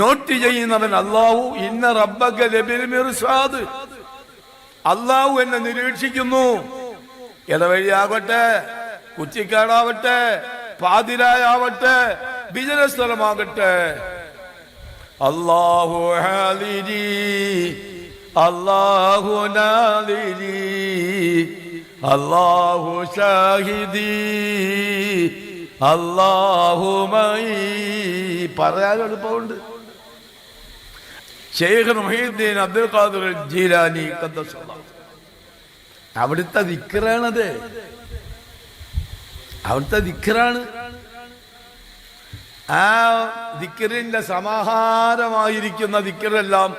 Not ചെയ്യുന്നവൻ അള്ളാഹു ഇന്ന റബ്ബക അള്ളാഹു എന്നെ നിരീക്ഷിക്കുന്നു. ഇടവഴിയാകട്ടെ കുച്ചിക്കാടാവട്ടെ പാതിരായാവട്ടെ ബിസിനസ് സ്ഥലമാകട്ടെ. അള്ളാഹു അള്ളാഹു അള്ളാഹു ഷാഹിദി അള്ളാഹു മൈ പറയാൻ എളുപ്പമുണ്ട്. Sheikh Muhiyuddin Abdul Qadir Jilani അവിടുത്തെ ദിക്കറാണത് അവിടുത്തെ ദിക്കറാണ് ആ ദിക്കറിന്റെ സമാഹാരമായിരിക്കുന്ന ദിക്കറെല്ലാം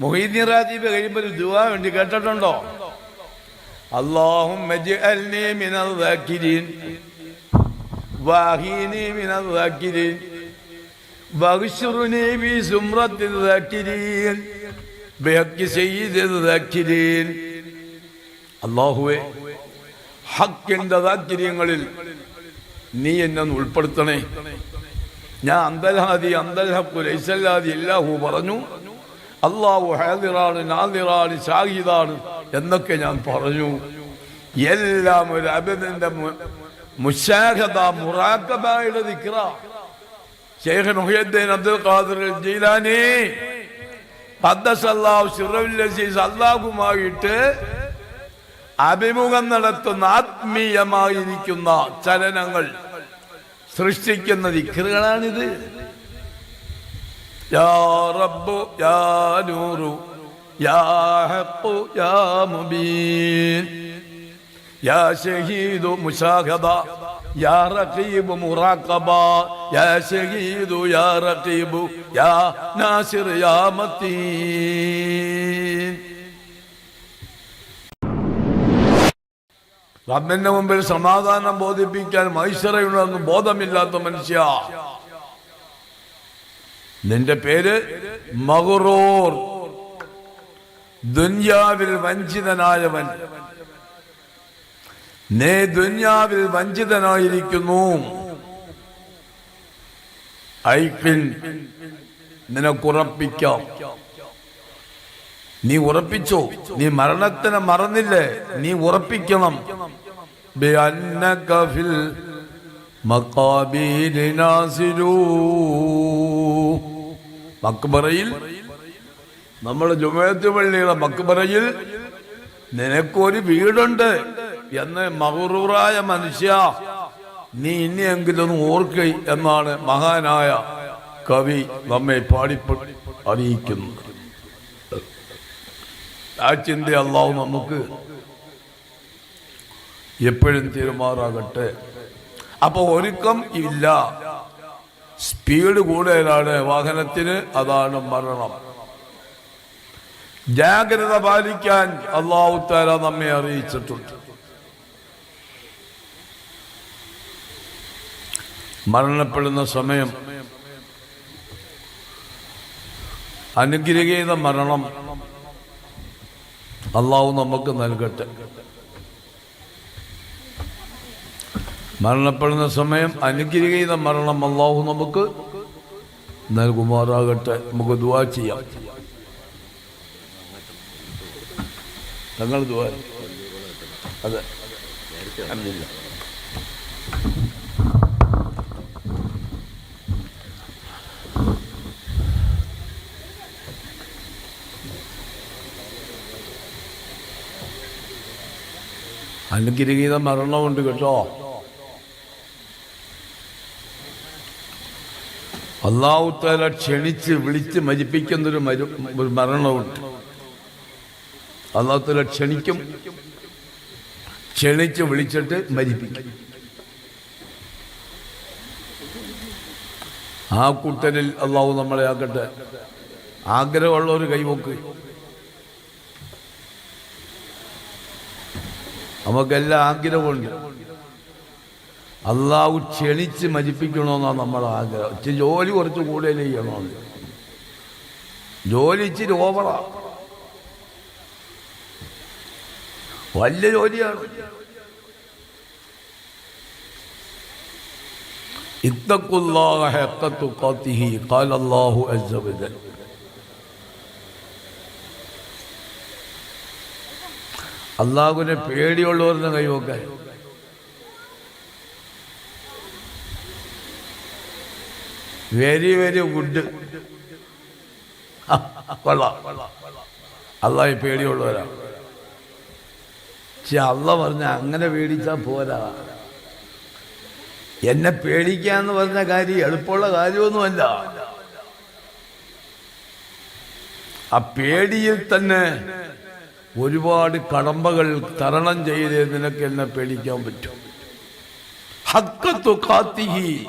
മൊഹീദ്ദീൻ റാജീബ് കഴിയുമ്പോൾ ഒരു ദുവാ വേണ്ടി കേട്ടിട്ടുണ്ടോ? അള്ളാഹും വാഹിനീ മിനൽ واغشرني بزمرة الذاكرين بحق سيد الذاكرين അള്ളാഹുവെ ഹക്കിന്റെ താല്പര്യങ്ങളിൽ നീ എന്നെ ഒന്ന് ഉൾപ്പെടുത്തണേ ഞാൻ അന്തൽഹാദി അന്തൽഹക്കു ലൈസല്ലാദി ഇല്ലാഹു പറഞ്ഞു അള്ളാഹു ഹാദിറാണ് നാദിറാണ് ഷാഹിദാണ് എന്നൊക്കെ ഞാൻ പറഞ്ഞു എല്ലാം ഒരു അബിദിന്റെ മുഷാഹദ മുറാക്കബായുടെ ദിക്റ Sheikh Muhiyuddin Abdul Qadir Jilani അല്ലാഹുമായിട്ട് അഭിമുഖം നടത്തുന്ന ആത്മീയമായിരിക്കുന്ന ചലനങ്ങൾ സൃഷ്ടിക്കുന്ന ദിക്കറുകളാണിത് യാ റബ്ബു യാ നൂറു യാ ഹഖു യാ മുബീൻ യാ ഷഹീദു മുശാഹദ. യാ റഖീബു മുറാഖബ യാ شهيد യാ റഖീബു യാ നാസിർ യാ متين റബ്ബിന്റെ മുമ്പിൽ സമാധാനം ബോധിപ്പിക്കാൻ മൈസറയുണ്ടെന്ന് ബോധമില്ലാത്ത മനുഷ്യ. നിന്റെ പേര് മഹറൂർ. ദുന്യാവിൽ വഞ്ചിതനായവൻ. നേ ദുന്യാവിൽ വഞ്ചിതനായിരിക്കുന്നു. ഐക്കിൻ നിനക്കുറപ്പിക്കാം നീ ഉറപ്പിച്ചോ? നീ മരണത്തിന് മറന്നില്ലേ? നീ ഉറപ്പിക്കണം. മക്ബറയിൽ നമ്മൾ ജുമയത്ത് പള്ളിയുടെ മക്ബറയിൽ നിനക്കൊരു വീടുണ്ട്. എന്ന് മഹറൂറായ മനുഷ്യ നീ ഇനിയെങ്കിലും ഓർക്ക എന്നാണ് മഹാനായ കവി നമ്മെ പാടി അറിയിക്കുന്നത് ആ ചിന്ത അള്ളാഹു നമുക്ക് എപ്പോഴും തീരുമാറാകട്ടെ. അപ്പൊ ഒരുക്കം ഇല്ല. സ്പീഡ് കൂടുതലാണ് വാഹനത്തിന് അതാണ് മരണം. ജാഗ്രത പാലിക്കാൻ അള്ളാഹു താര നമ്മെ അറിയിച്ചിട്ടുണ്ട്. മരണപ്പെടുന്ന സമയം. അനുഗ്രഹീത മരണം അള്ളാഹു നമുക്ക് നൽകട്ടെ. മരണപ്പെടുന്ന സമയം അനുഗ്രഹീത മരണം അള്ളാഹു നമുക്ക് നൽകുമാറാകട്ടെ. നമുക്ക് ദുവാ ചെയ്യാം. തങ്ങൾ ദുവാ അതെ. അല്ല അനുഗ്രഹീത മരണമുണ്ട് കേട്ടോ. അള്ളാഹുത്താല ക്ഷണിച്ച് വിളിച്ച് മരിപ്പിക്കുന്നൊരു മരു ഒരു മരണമുണ്ട്. അള്ളാഹുത്താല ക്ഷണിക്കും ക്ഷണിച്ച് വിളിച്ചിട്ട് മരിപ്പിക്കും. ആ കൂട്ടരിൽ അള്ളാഹു നമ്മളെ ആക്കട്ടെ ആഗ്രഹമുള്ളവർ കൈവോക്ക് നമുക്കെല്ലാം ആഗ്രഹമുണ്ട്. അള്ളാഹു ക്ഷണിച്ച് മരിപ്പിക്കണമെന്നാണ് നമ്മുടെ ആഗ്രഹം. ഇച്ചിരി ജോലി കുറച്ച് കൂടുതൽ ചെയ്യണമെന്ന് ജോലി ഇച്ചിരി ഓവറാ വലിയ ജോലിയാണ്. ഇത്തക്കുല്ലാഹ ഖാല അല്ലാഹു അസ്സബദ അള്ളാഹുവിനെ പേടിയുള്ളവരുടെ കൈവൊക്കെ വെരി വെരി ഗുഡ് കൊള്ളാം. അള്ളാഹി പേടിയുള്ളവരാ. പക്ഷെ അള്ള പറഞ്ഞ അങ്ങനെ പേടിച്ചാൽ പോരാ. എന്നെ പേടിക്കാന്ന് പറഞ്ഞ കാര്യം എളുപ്പമുള്ള കാര്യമൊന്നുമല്ല. ആ പേടിയിൽ തന്നെ ഒരുപാട് കടമ്പകൾ തരണം ചെയ്ത് നിനക്ക് എന്നെ പേടിക്കാൻ പറ്റും. ഹക്കത്തു കാത്തിഹി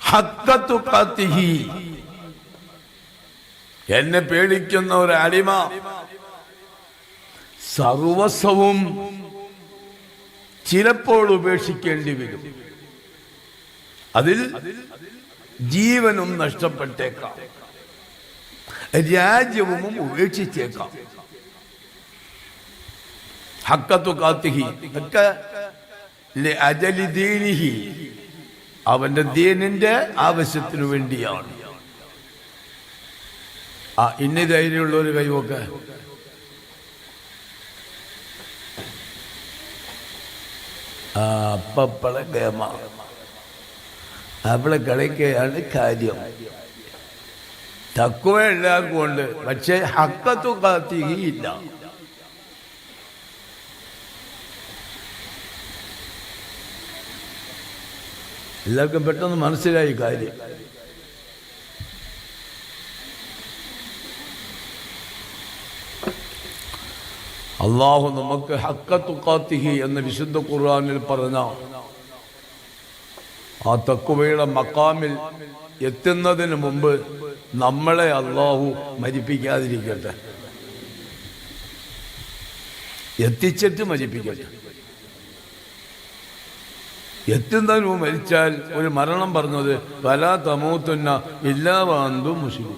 ഹക്കത്തു കാത്തിഹി എന്നെ പേടിക്കുന്ന ഒരു അടിമ സർവസ്വവും ചിലപ്പോൾ ഉപേക്ഷിക്കേണ്ടി വരും. അതിൽ ജീവനും നഷ്ടപ്പെട്ടേക്കാം. രാജ്യവും ഉപേക്ഷിച്ചേക്കാം. ഹക്കത്തു കാത്തിഹി. ഒക്കെ അജലി ദീനിഹി. അവന്റെ ദീനിന്റെ ആവശ്യത്തിനു വേണ്ടിയാണ്. ആ ഇന്ന ധൈര്യമുള്ള ഒരു കൈവൊക്കെ. അപ്പപ്പള കളിക്കുകയാണ് കാര്യം. തക്കുവ എല്ലാവർക്കും ഉണ്ട്. പക്ഷേ ഹക്കത്തു കാത്തിയില്ല എല്ലാവർക്കും പെട്ടെന്ന് മനസ്സിലായി കാര്യം. അള്ളാഹു നമുക്ക് ഹക്ക തുക്കാത്തിഹി എന്ന് വിശുദ്ധ ഖുർആനിൽ പറഞ്ഞ ആ തക്കുവയുടെ മക്കാമിൽ എത്തുന്നതിന് മുമ്പ് നമ്മളെ അള്ളാഹു മരിപ്പിക്കാതിരിക്കട്ടെ. എത്തിച്ചിട്ട് മരിപ്പിക്കട്ടെ. എത്തുന്നതിന് മരിച്ചാൽ ഒരു മരണം പറഞ്ഞത് വലാ തമൂത്തുന്ന ഇല്ലാ വാന്തു മുസ്ലിം.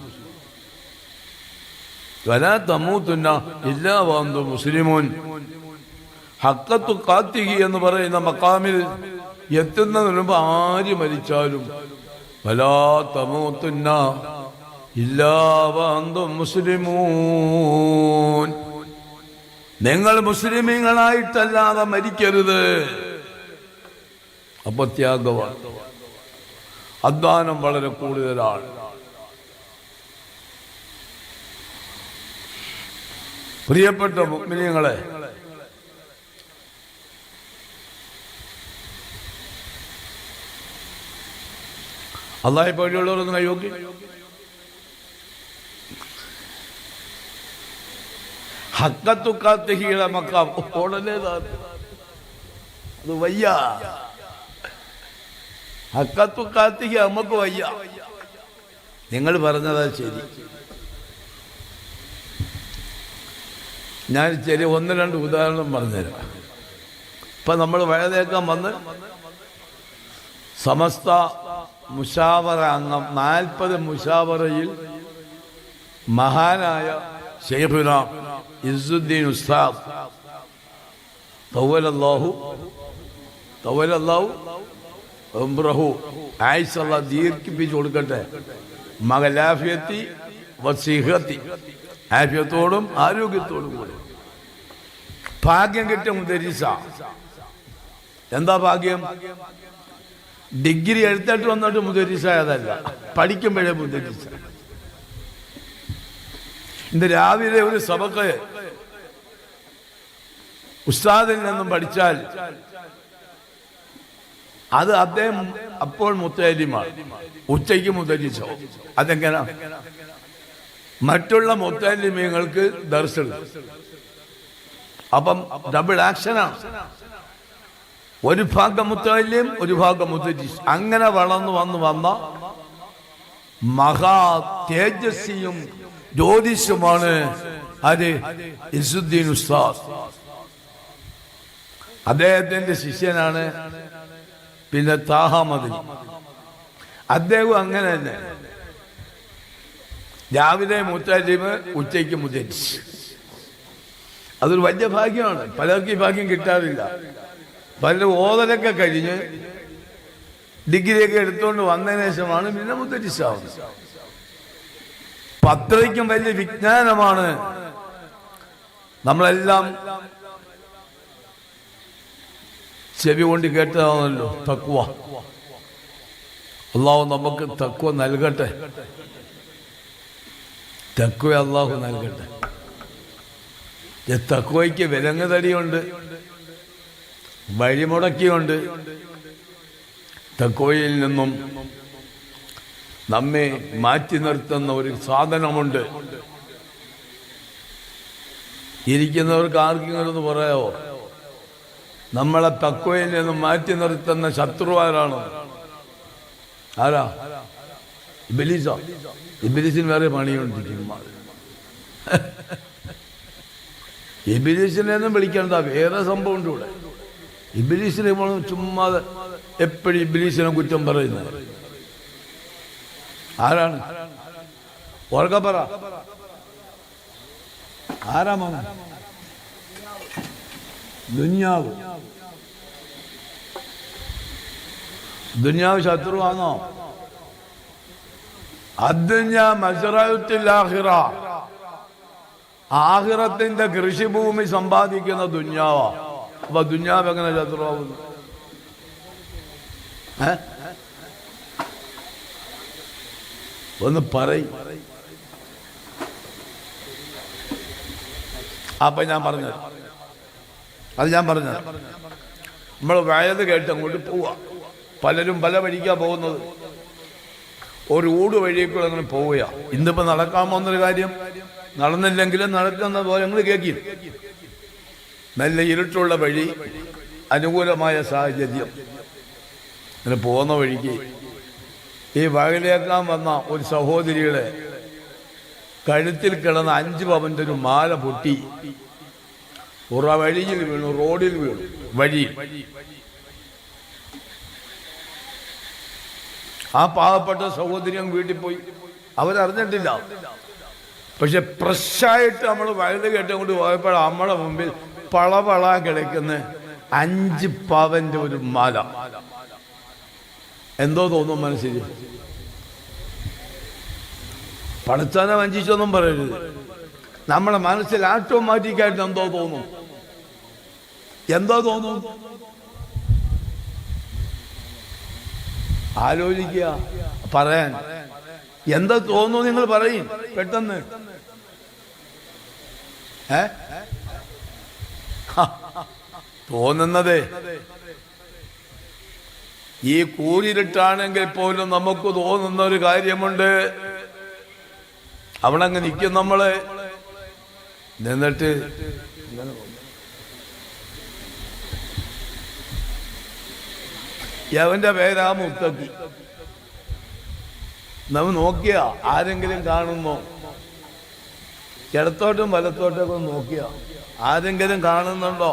വലാ തമൂത്തുന്ന ഇല്ലാ വാന്തു മുസ്ലിമോൻ ഹക്കത്തു കാത്തികി എന്ന് പറയുന്ന മക്കാമിൽ എത്തുന്നതിന് മുമ്പ് ആര് മരിച്ചാലും വലാ തമൂത്തുന്ന ഇല്ലാ വാന്തു മുസ്ലിമൂൻ നിങ്ങൾ മുസ്ലിമീങ്ങളായിട്ടല്ലാതെ മരിക്കരുത്. അപ്പൊ ത്യാഗമാണ് അധ്വാനം വളരെ കൂടുതലാണ്. പ്രിയപ്പെട്ട മുഗ്മിനിയങ്ങളെ അള്ളാഹി പേടിയുള്ളവരൊന്നും കൈയോക്കി ഹക്കത്തുക്കാത്തഹിയുടെ മക്കാം. ഉടനെ അത് വയ്യ. ഹക്കത്തുക്കാത്തിക്ക് നമുക്ക് വയ്യ. നിങ്ങൾ പറഞ്ഞതാ ശരി. ഞാൻ ചെറിയ ഒന്ന് രണ്ട് ഉദാഹരണം പറഞ്ഞുതരാം. ഇപ്പം നമ്മൾ വഴതേക്കാൻ വന്ന് സമസ്ത മുഷാവറ അംഗം നാൽപ്പത് മുഷാവറയിൽ മഹാനായ ഷെയ്ഖുന ഇസുദ്ദീൻ ഉസ്താദ്. തൗവലല്ലാഹു തൗവലല്ലാഹു ഉംറഹു ആയിസല്ല ദീർഘിപ്പിച്ചു കൊടുക്കട്ടെ. മകലാഫിയത്തി വസീഹത്തി. ആഫിയത്തോടും ആരോഗ്യത്തോടും കൂടെ. ഭാഗ്യം കിട്ടിയ മുദരിസ. എന്താ ഭാഗ്യം? ഡിഗ്രി എടുത്തിട്ട് വന്നിട്ട് മുദരിസ അതല്ല പഠിക്കുമ്പോഴേ മുദരിസ. ഇന്ന് രാവിലെ ഒരു സഭക്ക് ഉസ്താദിൽ നിന്നും പഠിച്ചാൽ അത് അദ്ദേഹം അപ്പോൾ മുത്തലിമാണ് ഉച്ചയ്ക്ക് മുത്തലിച്ചോ അതെങ്ങനെ? മറ്റുള്ള മുത്തലിമീങ്ങൾക്ക് ദർശനം അപ്പം ഡബിൾ ആക്ഷനാണ് ഒരു ഭാഗം മുത്തല്യം ഒരു ഭാഗം മുത്തലിസ് അങ്ങനെ വളർന്നു വന്ന് വന്ന മഹാ തേജസ്വിയും ജ്യോതിഷുമാണ് അത് ഇസുദ്ദീൻ ഉസ്താദ്. അദ്ദേഹത്തിന്റെ ശിഷ്യനാണ് പിന്നെ താഹാമതി അദ്ദേഹം അങ്ങനെ തന്നെ. രാവിലെ മുത്തലിമ് ഉച്ചയ്ക്ക് മുത്തരിച്ച് അതൊരു വലിയ ഭാഗ്യമാണ്. പലർക്കും ഈ ഭാഗ്യം കിട്ടാറില്ല. പലരും ഓതലൊക്കെ കഴിഞ്ഞ് ഡിഗ്രിയൊക്കെ എടുത്തുകൊണ്ട് വന്നതിന് ശേഷമാണ് പിന്നെ മുത്തരിശാവുന്നത് പത്രയ്ക്കും വലിയ വിജ്ഞാനമാണ് നമ്മളെല്ലാം ചെവി കൊണ്ട് കേട്ടതാണല്ലോ തക്കുവ അള്ളാഹു നമുക്ക് തക്കുവ നൽകട്ടെ. തക്കുവ അള്ളാഹു നൽകട്ടെ. തക്കുവയ്ക്ക് വിലങ്ങ് തടിയുണ്ട് വഴിമുടക്കിയുണ്ട്. തക്കുവയിൽ നിന്നും നമ്മെ മാറ്റി നിർത്തുന്ന ഒരു സാധനമുണ്ട്. ഇരിക്കുന്നവർക്ക് ആർക്കെങ്കിലും ഒന്ന് പറയാവോ? നമ്മളെ തക്കുവയിൽ നിന്ന് മാറ്റി നിർത്തുന്ന ശത്രു ആരാണ്? ആരാ? ഇബിലീസോ? ഇബിലിസിന് വേറെ പണിയുണ്ടിരിക്കും ഇബിലീസിനെ ഒന്നും വിളിക്കേണ്ട വേറെ സംഭവം ഉണ്ട് ഇവിടെ. ഇബിലീസിനെ ചുമ്മാ എപ്പോഴും ഇബിലീസിനെ കുറ്റം പറയുന്നത്. ആരാണ്? ഓർക്ക പറ. ആരാ ദുന്യാവ്. ദുന്യാവ് ശത്രുവാണോ അദ്ദുഞ്ഞ മസറായുത്തിൽ ആഹിറ ആഹിറത്തിന്റെ കൃഷിഭൂമി സമ്പാദിക്കുന്ന ദുന്യാവ. അപ്പൊ ദുന്യാവ് എങ്ങനെ ശത്രുവാകുന്നു? ഒന്ന് പറയും. അപ്പൊ ഞാൻ പറഞ്ഞത് അത് ഞാൻ പറഞ്ഞത് നമ്മൾ വയത് കേട്ട് അങ്ങോട്ട് പോവുക പലരും പല വഴിക്കാ പോകുന്നത്. ഒരു ഊട് വഴിയേക്കൂടെ അങ്ങനെ പോവുക ഇന്നിപ്പോ നടക്കാൻ പോകുന്നൊരു കാര്യം നടന്നില്ലെങ്കിലും നടക്കുന്ന പോലെ നിങ്ങൾ കേൾക്കും നല്ല ഇരുട്ടുള്ള വഴി അനുകൂലമായ സാഹചര്യം. അങ്ങനെ പോകുന്ന വഴിക്ക് ഈ വകലേക്കാൻ വന്ന ഒരു സഹോദരിയുടെ കഴുത്തിൽ കിടന്ന അഞ്ച് പവന്റെ ഒരു മാല പൊട്ടി. ഉറ വഴിയിൽ വീണു റോഡിൽ വീണു. വഴി. ആ പാവപ്പെട്ട സഹോദരിയും വീട്ടിൽ പോയി. അവരറിഞ്ഞിട്ടില്ല. പക്ഷെ പ്രഷായിട്ട് നമ്മൾ വയൽ കേട്ടുകൊണ്ട് പോയപ്പോൾ നമ്മളെ മുമ്പിൽ പളപള കിടക്കുന്ന അഞ്ച് പവന്റെ ഒരു മാല. എന്തോ തോന്നും മനസ്സിൽ. പടച്ചാനെ വഞ്ചിച്ചൊന്നും പറയരുത്. നമ്മളെ മനസ്സിൽ ആറ്റോമാറ്റിക്കായിട്ട് എന്തോ തോന്നും. എന്തോ തോന്നും? ആലോചിക്കുക. പറയാൻ. എന്താ തോന്നുന്നു നിങ്ങൾ പറയും? പെട്ടെന്ന്. ഏ? തോന്നുന്നത്. ഈ കൂരിരുട്ടാണെങ്കിൽ പോലും നമുക്ക് തോന്നുന്ന ഒരു കാര്യമുണ്ട്. അവിടെ അങ്ങ് നിൽക്കും നമ്മൾ. നിന്നിട്ട് യവന്റെ പേരാ മുത്തക്കി. നമ്മ നോക്കിയ ആരെങ്കിലും കാണുന്നോ? ഇടത്തോട്ടും വലത്തോട്ടൊക്കെ നോക്കിയ ആരെങ്കിലും കാണുന്നുണ്ടോ?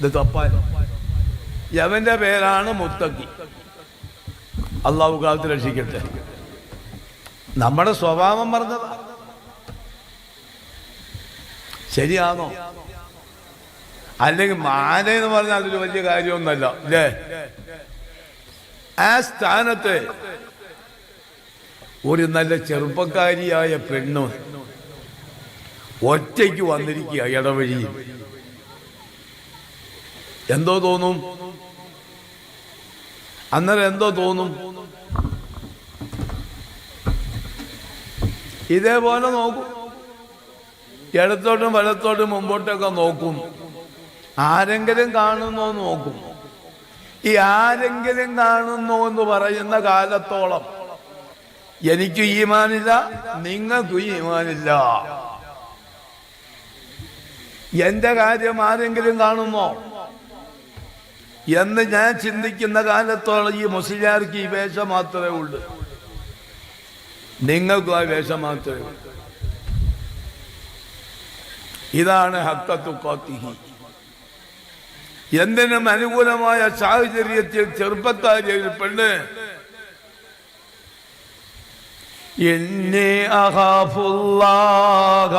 ഇത് തപ്പാൻ. യവന്റെ പേരാണ് മുത്തക്കി. അള്ളാഹു കാലത്ത് രക്ഷിക്കട്ടെ. നമ്മുടെ സ്വഭാവം പറഞ്ഞതാ. ശരിയാണോ? അല്ലെങ്കിൽ മാന എന്ന് പറഞ്ഞാൽ അതൊരു വലിയ കാര്യമൊന്നല്ല അല്ലേ? ആ സ്ഥാനത്ത് ഒരു നല്ല ചെറുപ്പക്കാരിയായ പെണ്ണ് ഒറ്റയ്ക്ക് വന്നിരിക്കുക ഇടവഴി. എന്തോ തോന്നും? അന്നേരം എന്തോ തോന്നും? ഇതേപോലെ നോക്കും. ഇടത്തോട്ടും വലത്തോട്ടും മുമ്പോട്ടൊക്കെ നോക്കും. ആരെങ്കിലും കാണുന്നോ നോക്കുമോ നോക്കും. ഈ ആരെങ്കിലും കാണുന്നു എന്ന് പറയുന്ന കാലത്തോളം എനിക്ക് ഈമാനില്ല നിങ്ങൾക്കും ഈമാനില്ല. എന്റെ കാര്യം ആരെങ്കിലും കാണുമോ എന്ന് ഞാൻ ചിന്തിക്കുന്ന കാലത്തോളം ഈ മുസ്ലിയാർക്ക് ഈ വേഷം മാത്രമേ ഉള്ളൂ. നിങ്ങൾക്കും ആ വേഷം മാത്രമേ ഉള്ളൂ. ഇതാണ് ഹക്കത്തു കാത്തിഹി എന്തിനും അനുകൂലമായ സാഹചര്യത്തിൽ ചെറുപ്പക്കാരിൽ പെണ്ണ് എന്നെ അഹാഫുല്ലാക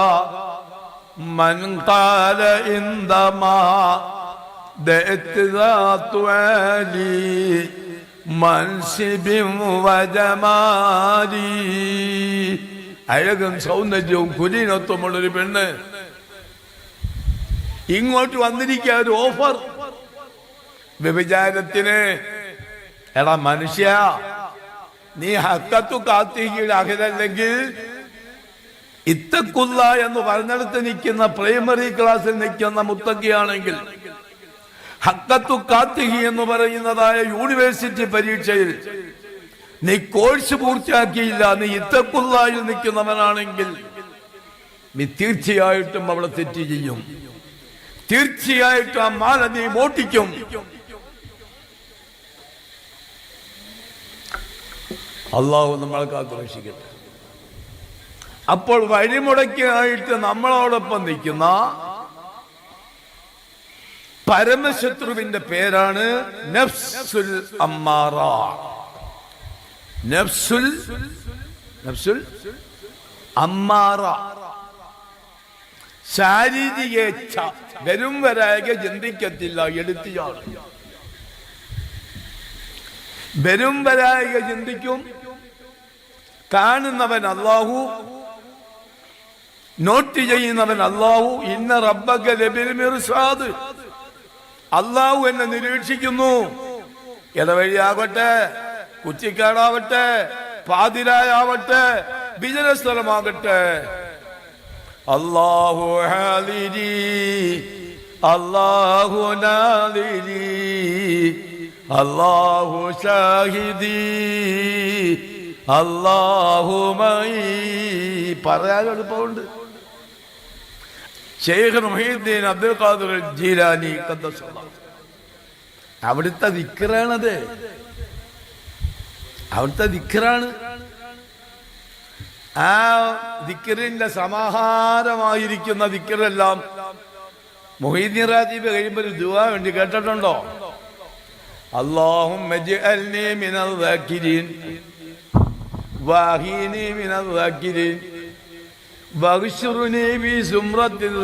മൻകാല ഇന്ദമാ മൻസിബിം വജമാരി അഴകും സൗന്ദര്യവും കുലീനത്വമുള്ളൊരു പെണ്ണ്. ഇങ്ങോട്ട് വന്നിരിക്കുക ഒരു ഓഫർ. വ്യഭിചാരത്തിന്. എടാ മനുഷ്യ നീ ഹക്കത്തു കാത്തിയുടെ ഇത്തക്കുല്ല എന്ന് പറഞ്ഞെടുത്ത് നിൽക്കുന്ന പ്രൈമറി ക്ലാസ്സിൽ നിൽക്കുന്ന മുത്തക്കിയാണെങ്കിൽ ഹക്കത്തു കാത്തിഹി എന്ന് പറയുന്നതായ യൂണിവേഴ്സിറ്റി പരീക്ഷയിൽ നീ കോഴ്സ് പൂർത്തിയാക്കിയില്ല നീ ഇത്തക്കുല്ലായിൽ നിൽക്കുന്നവനാണെങ്കിൽ നീ തീർച്ചയായിട്ടും അവളെ തെറ്റ് ചെയ്യും. തീർച്ചയായിട്ടും ആ മാല നീ മോട്ടിക്കും. അള്ളാഹു നമ്മളെ കാത്തുരക്ഷിക്കട്ടെ അപ്പോൾ വഴിമുടക്കായിട്ട് നമ്മളോടൊപ്പം നിൽക്കുന്ന പരമശത്രുവിന്റെ പേരാണ് നഫ്സുൽ അമ്മാറ. നഫ്സുൽ നഫ്സുൽ അമ്മാറ. ശാരീരികേച്ഛ. വരും വരായക ചിന്തിക്കത്തില്ല എടുത്തിയാണ് വരും വരായക ചിന്തിക്കും കാണുന്നവൻ അള്ളാഹു നോട്ട് ചെയ്യുന്നവൻ അള്ളാഹു ഇന്ന റബ്ബക ലബിൽ മിർസാദ്. അള്ളാഹു എന്നെ നിരീക്ഷിക്കുന്നു. ഇടവഴിയാവട്ടെ കുറ്റിക്കാടാവട്ടെ പാതിരായാവട്ടെ ബിജനസ് സ്ഥലമാകട്ടെ അള്ളാഹു അള്ളാഹു അള്ളാഹു ഷാഹിദി അള്ളാഹുമൈ പറയാൻ എളുപ്പമുണ്ട്. Sheikh Muhiyuddin Abdul Qadir Jilani. അവിടുത്തെ ദിക്കറാണത് അവിടുത്തെ ദിക്കറാണ് ആ ദിക്കറിന്റെ സമാഹാരമായിരിക്കുന്ന ദിക്കറെല്ലാം മൊഹീദ്ദീൻ റാജീബ് കഴിയുമ്പോൾ ഒരു ദുവാ വേണ്ടി കേട്ടിട്ടുണ്ടോ? അള്ളാഹും വാഹീനി വിനീൻ വഹുഷുറുനി ബി സുമ്രത്തിൽ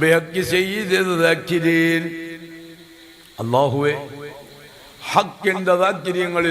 ബഹക്ക് ചെയ്തീൻ അള്ളാഹുവെ ഹക്കിന്റെ താക്കിര്യങ്ങളിൽ